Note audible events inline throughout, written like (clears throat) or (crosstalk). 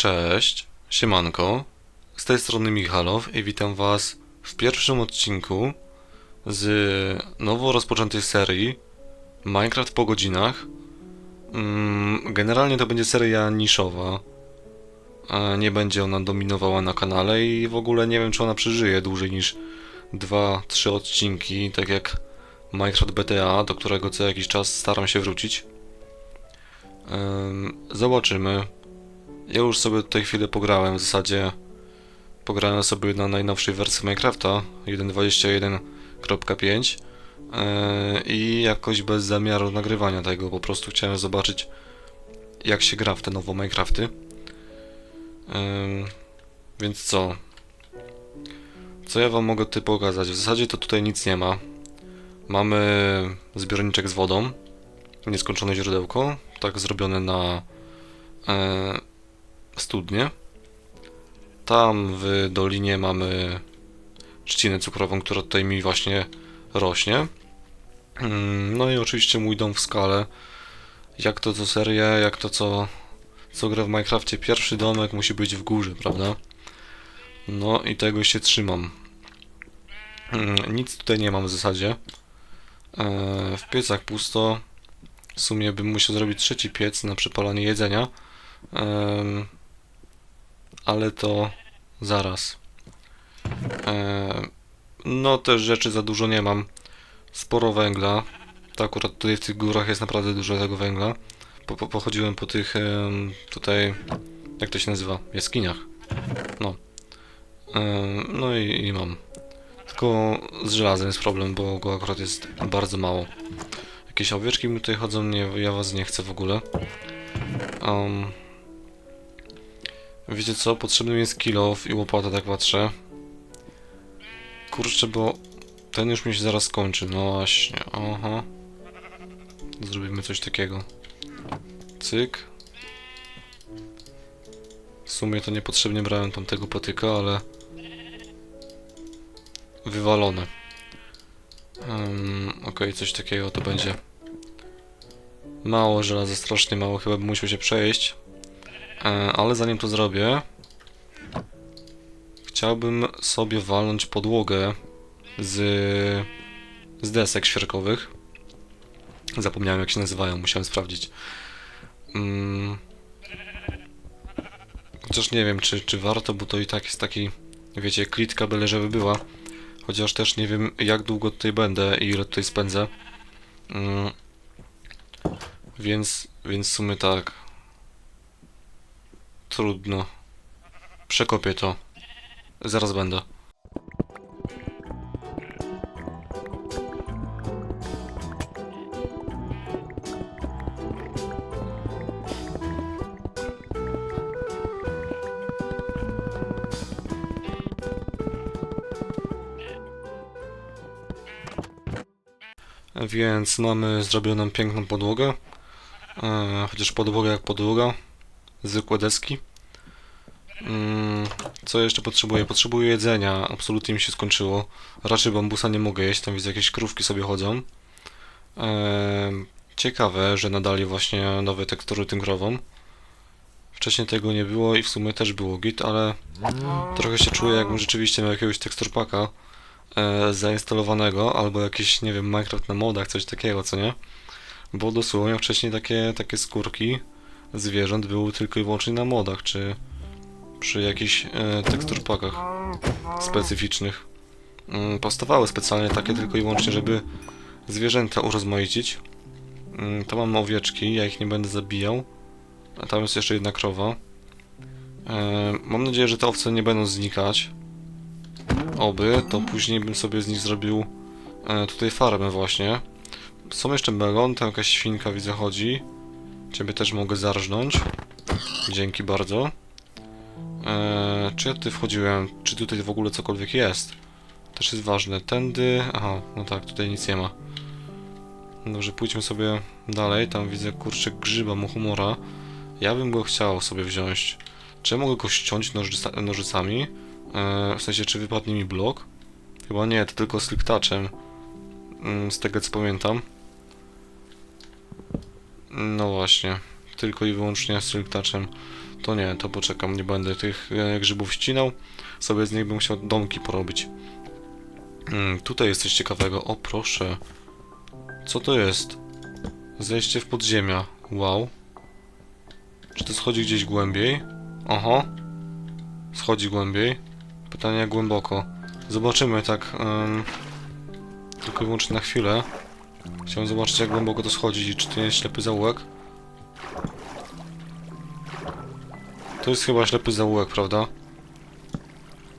Cześć, siemanko, z tej strony Michalow i witam was w pierwszym odcinku z nowo rozpoczętej serii Minecraft po godzinach. Mm, Generalnie to będzie seria niszowa, e, nie będzie ona dominowała na kanale i w ogóle nie wiem czy ona przeżyje dłużej niż 2-3 odcinki, tak jak Minecraft BTA, do którego co jakiś czas staram się wrócić. Zobaczymy. Ja już sobie tutaj chwilę pograłem, w zasadzie pograłem sobie na najnowszej wersji Minecrafta 1.21.5 e, i jakoś bez zamiaru nagrywania tego, po prostu chciałem zobaczyć jak się gra w te nowe Minecrafty. Em, Więc co? Co ja wam mogę tutaj pokazać? W zasadzie to tutaj nic nie ma. Mamy zbiorniczek z wodą, nieskończone źródełko, tak zrobione na e, studnie. Tam w dolinie mamy trzcinę cukrową, która tutaj mi właśnie rośnie. Mm, No i oczywiście mój dom w skale. Jak to co seria, jak to co, co gra w Minecrafcie, pierwszy domek musi być w górze, prawda? No i tego się trzymam. Mm, Nic tutaj nie mam w zasadzie. E, W piecach pusto. W sumie bym musiał zrobić trzeci piec na przepalanie jedzenia. Ale to zaraz. Em, no też rzeczy za dużo nie mam. Sporo węgla. To akurat tutaj w tych górach jest naprawdę dużo tego węgla. Po, po, pochodziłem po tych tutaj, jak to się nazywa? Jaskiniach. No. Em, no i, i mam. Tylko z żelazem jest problem, bo go akurat jest bardzo mało. Jakieś owieczki mi tutaj chodzą, nie, ja was nie chcę w ogóle. Um, wiecie co, potrzebny mi jest kilof i łopata, tak patrzę. Kurczę, bo ten już mi się zaraz skończy, no właśnie, aha. Zrobimy coś takiego. Cyk. W sumie to niepotrzebnie brałem tamtego patyka, ale... Wywalone. Um, Okej, coś takiego to będzie. Mało żelaza, strasznie mało, chyba bym musiał się przejść. E, ale zanim to zrobię, chciałbym sobie walnąć podłogę z, z desek świerkowych. Zapomniałem jak się nazywają, musiałem sprawdzić. Mm. Chociaż nie wiem, czy, czy warto, bo to i tak jest taki, wiecie, klitka byle żeby była. Chociaż też nie wiem, jak długo tutaj będę i ile tutaj spędzę. Mm. Więc, więc w sumie tak. Trudno. Przekopię to. Zaraz będę. Więc mamy zrobioną piękną podłogę. E, chociaż podłoga jak podłoga. Zwykłe deski. Mm, co jeszcze potrzebuję? Potrzebuję jedzenia. Absolutnie mi się skończyło. Raczej bambusa nie mogę jeść. Tam widzę jakieś krówki sobie chodzą. Ciekawe, że nadali właśnie nowe tekstury tynkrową. Wcześniej tego nie było i w sumie też było git, ale trochę się czuję jakbym rzeczywiście miał jakiegoś teksturpaka e, zainstalowanego, albo jakiś, nie wiem, Minecraft na modach, coś takiego, co nie? Bo dosłownie wcześniej takie, takie skórki zwierząt były tylko i wyłącznie na modach, czy przy jakichś e, teksturpakach specyficznych. Mm, powstawały specjalnie takie tylko i wyłącznie, żeby zwierzęta urozmaicić. Mm, to mam owieczki, ja ich nie będę zabijał. A tam jest jeszcze jedna krowa. E, mam nadzieję, że te owce nie będą znikać. Oby, to później bym sobie z nich zrobił e, tutaj farmę właśnie. Są jeszcze melon, tam jakaś świnka widzę chodzi. Ciebie też mogę zarżnąć. Dzięki bardzo. Eee, czy ja tutaj wchodziłem? Czy tutaj w ogóle cokolwiek jest? Też jest ważne. Tędy... Aha, no tak, tutaj nic nie ma. Dobrze, pójdźmy sobie dalej. Tam widzę kurczę grzyba muchumora. Ja bym go chciał sobie wziąć. Czy ja mogę go ściąć nożyca nożycami? Eee, w sensie, czy wypadnie mi blok? Chyba nie, to tylko z. Mm, z tego co pamiętam. No właśnie, tylko i wyłącznie z. To nie, to poczekam, nie będę tych e, grzybów ścinał. Sobie z nich bym chciał domki porobić. Mm, tutaj jest coś ciekawego. O, proszę. Co to jest? Zejście w podziemia. Wow. Czy to schodzi gdzieś głębiej? Oho. Schodzi głębiej. Pytanie jak głęboko. Zobaczymy tak. em, tylko wyłącznie na chwilę. Chciałem zobaczyć jak głęboko to schodzi i czy to jest ślepy zaułek. To jest chyba ślepy zaułek, prawda?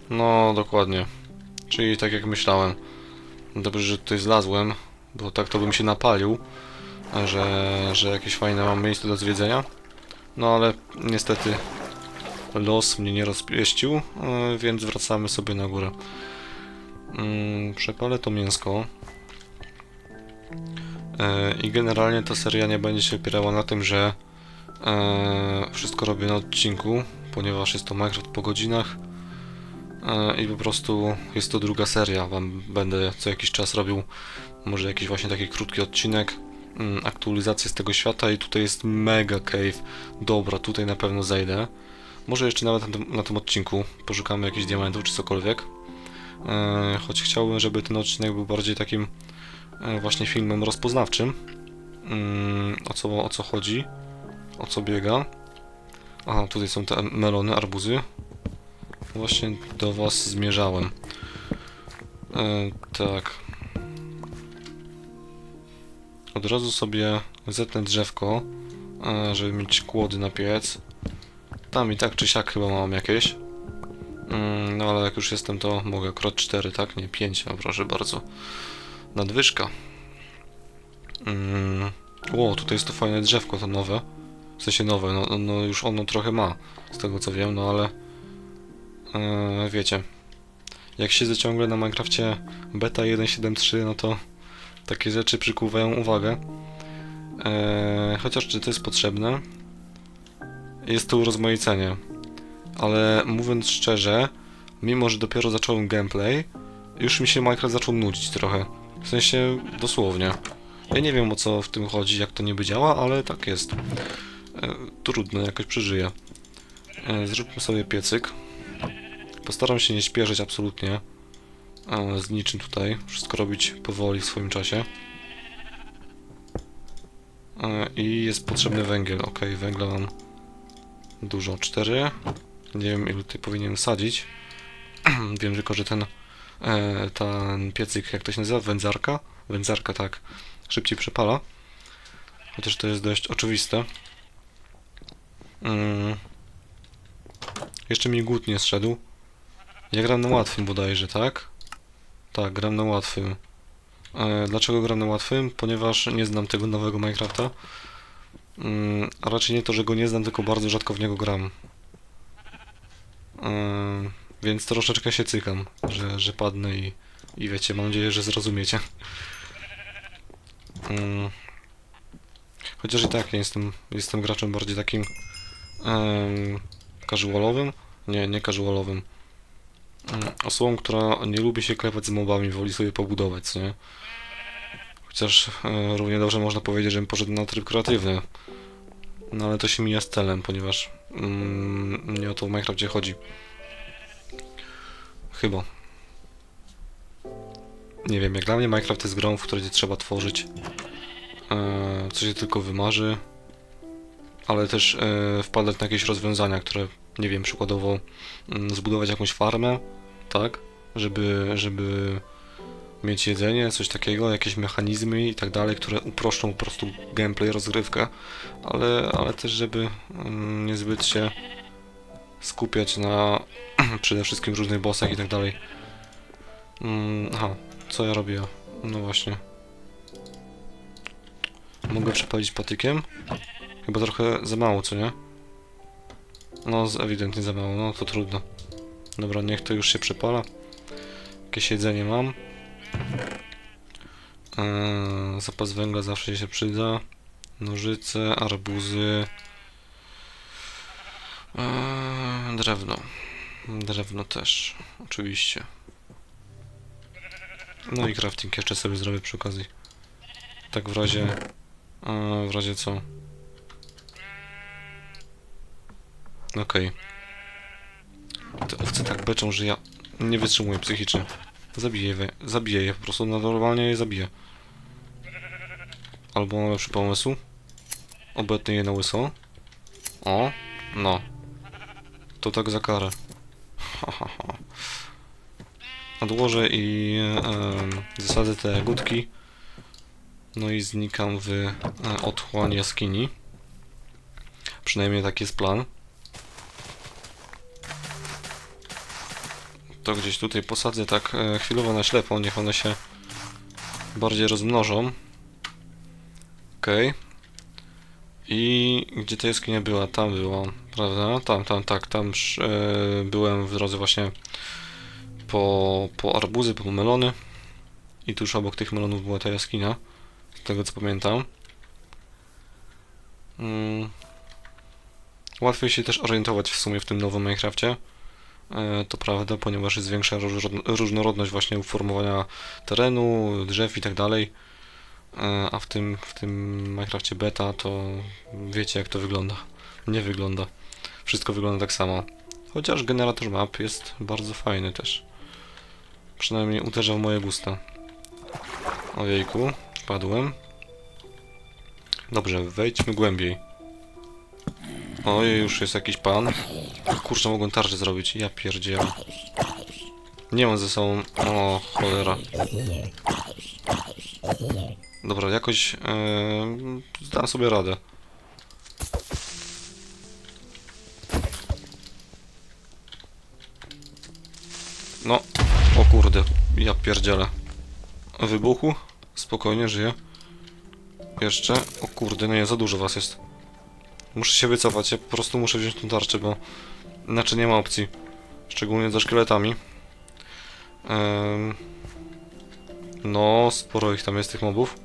No, dokładnie. Czyli tak jak myślałem. Dobrze, że tutaj zlazłem, bo tak to bym się napalił, że, że jakieś fajne mam miejsce do zwiedzenia. No ale niestety los mnie nie rozpieścił, e, więc wracamy sobie na górę. Mm, Przepalę to mięsko. E, I generalnie ta seria nie będzie się opierała na tym, że e, wszystko robię na odcinku, ponieważ jest to Minecraft po godzinach. E, I po prostu jest to druga seria. Wam będę co jakiś czas robił może jakiś właśnie taki krótki odcinek, mm, aktualizację z tego świata i tutaj jest mega cave. Dobra, tutaj na pewno zajdę. Może jeszcze nawet na tym, na tym odcinku poszukamy jakichś diamentów czy cokolwiek. E, choć chciałbym, żeby ten odcinek był bardziej takim właśnie filmem rozpoznawczym. Mm, o, co, o co chodzi? O co biega? Aha, tutaj są te melony, arbuzy. Właśnie do was zmierzałem. E, tak. Od razu sobie zetnę drzewko, e, żeby mieć kłody na piec. Tam i tak czy siak chyba mam jakieś. Mm, no ale jak już jestem, to mogę krot 4, tak? Nie 5, no proszę bardzo. Nadwyżka. Mm. Ło, tutaj jest to fajne drzewko, to nowe. W sensie nowe, no, no już ono trochę ma, z tego co wiem, no ale... E, wiecie. Jak siedzę ciągle na Minecrafcie beta 1.7.3, no to takie rzeczy przykuwają uwagę. E, chociaż czy to jest potrzebne? Jest to urozmaicenie. Ale mówiąc szczerze, mimo że dopiero zacząłem gameplay, już mi się Minecraft zaczął nudzić trochę. W sensie dosłownie. Ja nie wiem o co w tym chodzi, jak to niby działa, ale tak jest. E, trudno, jakoś przeżyję. E, zróbmy sobie piecyk. Postaram się nie śpieszyć absolutnie e, z niczym tutaj. Wszystko robić powoli w swoim czasie. I jest potrzebny węgiel. Ok, węgla mam dużo. 4. Nie wiem ilu tutaj powinienem sadzić. (clears throat) wiem tylko, że ten ten piecyk, jak to się nazywa? Wędzarka? Wędzarka, tak. Szybciej przepala. Chociaż to jest dość oczywiste. Mm. Jeszcze mi głód nie zszedł. Ja gram na łatwym bodajże, tak? Tak, gram na łatwym. E, dlaczego gram na łatwym? Ponieważ nie znam tego nowego Minecrafta. Mm, a raczej nie to, że go nie znam, tylko bardzo rzadko w niego gram. E, więc troszeczkę się cykam, że, że padnę i, i wiecie, mam nadzieję, że zrozumiecie. Mm. Chociaż i tak nie jestem, jestem graczem bardziej takim em, casualowym. Nie, nie casualowym. Osobą, która nie lubi się klepać z mobami, woli sobie pobudować, nie? Chociaż e, równie dobrze można powiedzieć, żebym poszedł na tryb kreatywny. No ale to się mija z celem, ponieważ mm, nie o to w Minecrafcie chodzi. Chyba. Nie wiem, jak dla mnie Minecraft jest grą, w której trzeba tworzyć e, co się tylko wymarzy, ale też e, wpadać na jakieś rozwiązania, które, nie wiem, przykładowo mm, zbudować jakąś farmę, tak, żeby, żeby mieć jedzenie, coś takiego, jakieś mechanizmy i tak dalej, które uproszczą po prostu gameplay, rozgrywkę, ale, ale też żeby mm, niezbyt się skupiać na (clears throat) przede wszystkim różnych bossach i tak dalej. Mm, aha, co ja robię? No właśnie. Mogę przepalić patykiem? Chyba trochę za mało, co nie? No, ewidentnie za mało, no to trudno. Dobra, niech to już się przepala. Jakieś jedzenie mam. Eee, zapas węgla zawsze się przyda. Nożyce, arbuzy. Eee, drewno. Drewno też, oczywiście. No i crafting jeszcze sobie zrobię przy okazji. Tak w razie... A w razie co? Okej. Te owce tak beczą, że ja nie wytrzymuję psychicznie. Zabiję je, zabiję je, po prostu no, normalnie je zabiję. Albo mam lepszy pomysł. Obetnę je na łyso. O, no. To tak za karę. Ha. Odłożę i em, zasadzę te jagódki. No i znikam w e, otchłań jaskini. Przynajmniej taki jest plan. To gdzieś tutaj posadzę tak e, chwilowo na ślepo, niech one się bardziej rozmnożą. Okej. I gdzie ta jaskinia była? Tam była, prawda? Tam, tam, tak, tam e, byłem w drodze właśnie po, po arbuzy, po melony. I tuż obok tych melonów była ta jaskinia, z tego co pamiętam. Mm. Łatwiej się też orientować w sumie w tym nowym Minecrafcie. E, To prawda, ponieważ jest większa różno- różnorodność właśnie uformowania terenu, drzew i tak dalej. E, A w tym, w tym Minecrafcie beta to wiecie jak to wygląda. Nie wygląda. Wszystko wygląda tak samo. Chociaż generator map jest bardzo fajny też. Przynajmniej uderza w moje gusta. Ojejku, padłem. Dobrze, wejdźmy głębiej. Ojej, już jest jakiś pan. Kurczę, mogłem tarczę zrobić. Ja pierdzielę. Nie mam ze sobą... O, cholera. Dobra, jakoś... Yy, zdam sobie radę. No, o kurde, ja pierdzielę. Wybuchu? Spokojnie, żyję. Jeszcze? O kurde, no nie, za dużo was jest. Muszę się wycofać, ja po prostu muszę wziąć tą tarczę, bo inaczej nie ma opcji. Szczególnie ze szkieletami. No, sporo ich tam jest, tych mobów.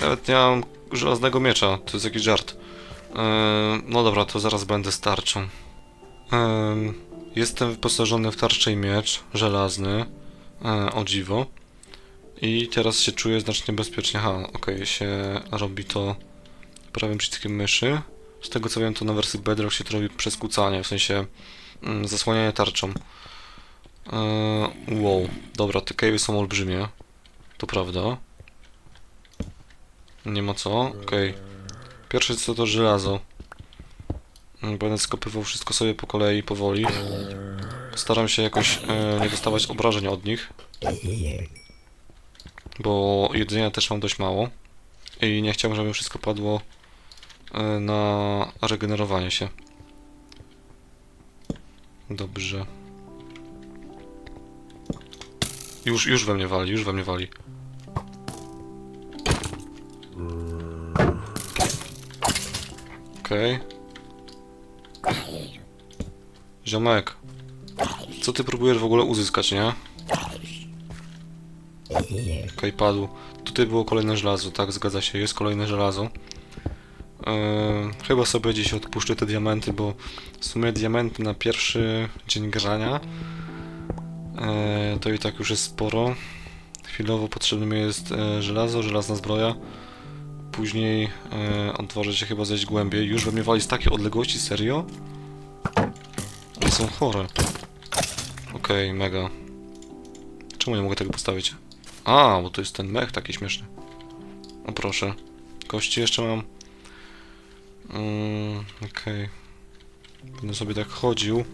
Nawet nie mam żelaznego miecza, to jest jakiś żart. No dobra, to zaraz będę z tarczą. Em, jestem wyposażony w tarczę i miecz żelazny. O dziwo. I teraz się czuję znacznie bezpiecznie. Aha, okej, się robi to prawym przyciskiem myszy. Z tego co wiem, to na wersji Bedrock się to robi przez kucanie, w sensie mm, zasłanianie tarczą. Eee, wow, dobra, te cave'y są olbrzymie. To prawda. Nie ma co, okej. Pierwsze co to żelazo. Mm, Będę skopywał wszystko sobie po kolei, powoli. Staram się jakoś e, nie dostawać obrażeń od nich. Bo jedzenia też mam dość mało. I nie chciałbym, żeby wszystko padło e, na regenerowanie się. Dobrze. Już, już we mnie wali, już we mnie wali. Okej. Ziomek. Co ty próbujesz w ogóle uzyskać, nie? Okej, padł. Tutaj było kolejne żelazo, tak, zgadza się, jest kolejne żelazo. Eee, chyba sobie gdzieś odpuszczę te diamenty, bo w sumie diamenty na pierwszy dzień grania eee, to i tak już jest sporo. Chwilowo potrzebne mi jest e, żelazo, żelazna zbroja. Później e, odważę się chyba zejść głębiej. Już we mnie wali z takiej odległości, serio? One są chore. Okej, mega. Czemu nie mogę tego postawić? A, bo to jest ten mech taki śmieszny. O proszę. Kości jeszcze mam. Mm, Okej. Będę sobie tak chodził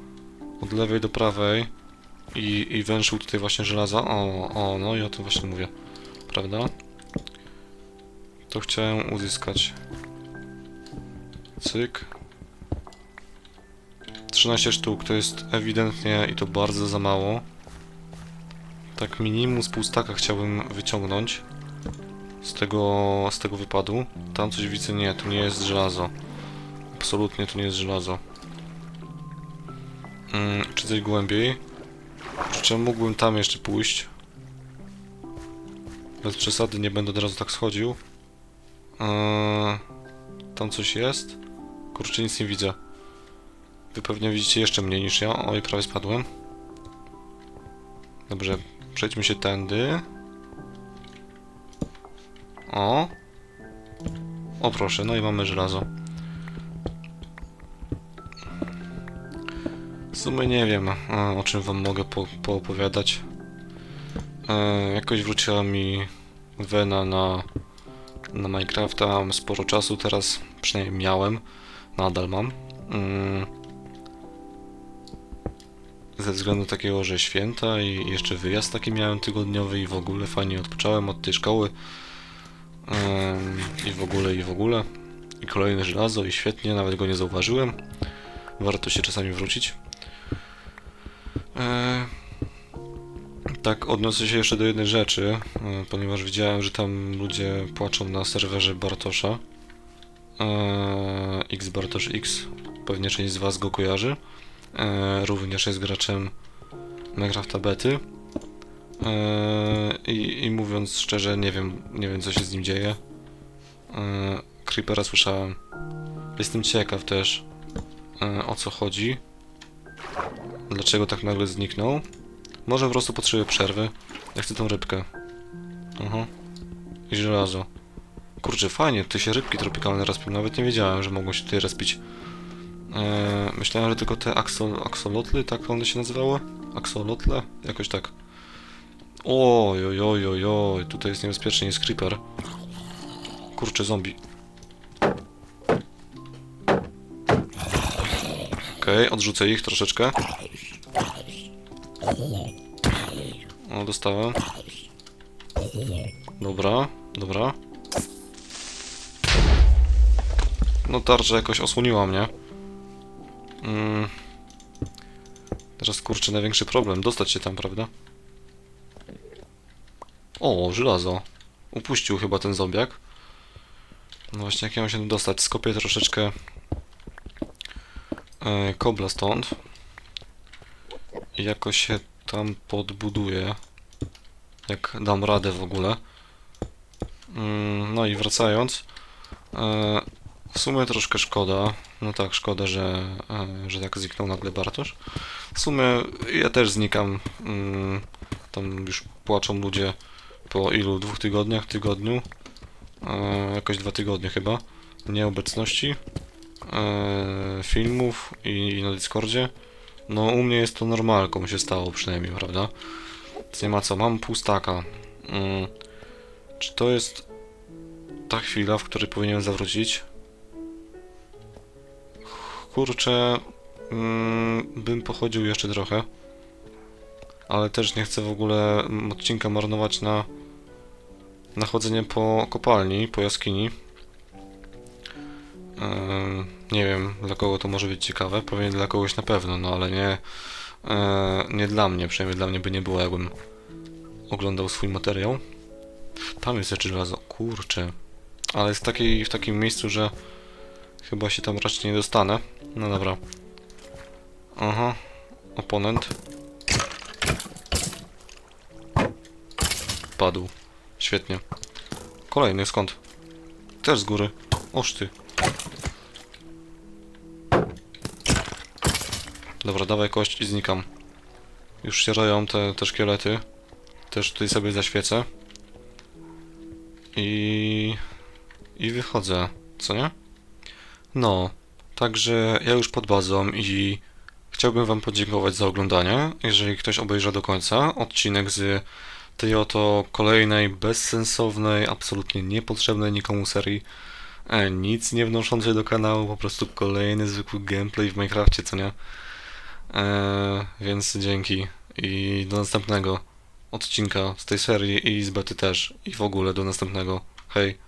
od lewej do prawej i, i węszył tutaj właśnie żelaza. O, o, no i o tym właśnie mówię. Prawda? To chciałem uzyskać. Cyk. 13 sztuk to jest ewidentnie i to bardzo za mało. Tak minimum z pół staka chciałbym wyciągnąć z tego, z tego wypadu. Tam coś widzę, nie, to nie jest żelazo. Absolutnie to nie jest żelazo. Mm, czy coś głębiej? Czy mógłbym tam jeszcze pójść? Bez przesady, nie będę od razu tak schodził. Eee, tam coś jest? Kurczę, nic nie widzę. Wy pewnie widzicie jeszcze mniej niż ja. Oj, prawie spadłem. Dobrze, przejdźmy się tędy. O. O proszę, no i mamy żelazo. W sumie nie wiem, o czym wam mogę po, poopowiadać. E, jakoś wróciła mi wena na, na Minecrafta, mam sporo czasu teraz, przynajmniej miałem, nadal mam. Mm. Ze względu takiego, że święta i jeszcze wyjazd taki miałem tygodniowy i w ogóle fajnie odpocząłem od tej szkoły. I w ogóle, i w ogóle. I kolejne żelazo, i świetnie, nawet go nie zauważyłem. Warto się czasami wrócić. E, tak, odniosę się jeszcze do jednej rzeczy, e, ponieważ widziałem, że tam ludzie płaczą na serwerze Bartosza. E, X Bartosz X, pewnie część z Was go kojarzy. Również jest graczem Minecrafta Bety. I, I mówiąc szczerze, nie wiem, nie wiem co się z nim dzieje. Creepera słyszałem. Jestem ciekaw też, o co chodzi. Dlaczego tak nagle zniknął? Może po prostu potrzebuje przerwy. Ja chcę tą rybkę. Aha. I żelazo. Kurczę, fajnie, tutaj się rybki tropikalne respią. Nawet nie wiedziałem, że mogą się tutaj respić. Eee, myślałem, że tylko te axol, axolotly, tak one się nazywały? Axolotle? Jakoś tak. Oj, oj, oj, tutaj jest niebezpiecznie, jest creeper. Kurczę, zombie. Okej, odrzucę ich troszeczkę. O, dostałem. Dobra, dobra. No tarcza jakoś osłoniła mnie. Mm. Teraz kurczę największy problem, dostać się tam, prawda? O, żelazo. Upuścił chyba ten zombiak. No właśnie, jak ja mam się dostać? Skopię troszeczkę e, kobla stąd. I jakoś się tam podbuduję. Jak dam radę w ogóle. Mm, no i wracając. E, w sumie troszkę szkoda. No tak, szkoda, że, e, że tak zniknął nagle Bartosz. W sumie ja też znikam. Mm, tam już płaczą ludzie po ilu? Dwóch tygodniach? Tygodniu? E, jakoś dwa tygodnie chyba. Nieobecności. Filmów i na Discordzie. No u mnie jest to normalką się stało przynajmniej, prawda? Więc nie ma co, mam pół staka. Mm. Czy to jest ta chwila, w której powinienem zawrócić? Kurczę, mm, bym pochodził jeszcze trochę. Ale też nie chcę w ogóle mm, odcinka marnować na, na chodzenie po kopalni, po jaskini. Em, nie wiem, dla kogo to może być ciekawe. Pewnie dla kogoś na pewno, no ale nie, e, nie dla mnie. Przynajmniej dla mnie by nie było, jakbym oglądał swój materiał. Tam jest jeszcze żelazo. Kurczę. Ale jest w, takiej, w takim miejscu, że chyba się tam raczej nie dostanę. No dobra. Aha. Oponent. Padł. Świetnie. Kolejny, skąd? Też z góry. Oż ty. Dobra, dawaj kość i znikam. Już się roją te, te szkielety. Też tutaj sobie zaświecę. I... I wychodzę, co nie? No, także ja już pod bazą i chciałbym wam podziękować za oglądanie. Jeżeli ktoś obejrzy do końca odcinek z tej oto kolejnej, bezsensownej, absolutnie niepotrzebnej nikomu serii, e, nic nie wnoszącej do kanału, po prostu kolejny zwykły gameplay w Minecrafcie, co nie? E, więc dzięki i do następnego odcinka z tej serii i z bety też i w ogóle do następnego. Hej.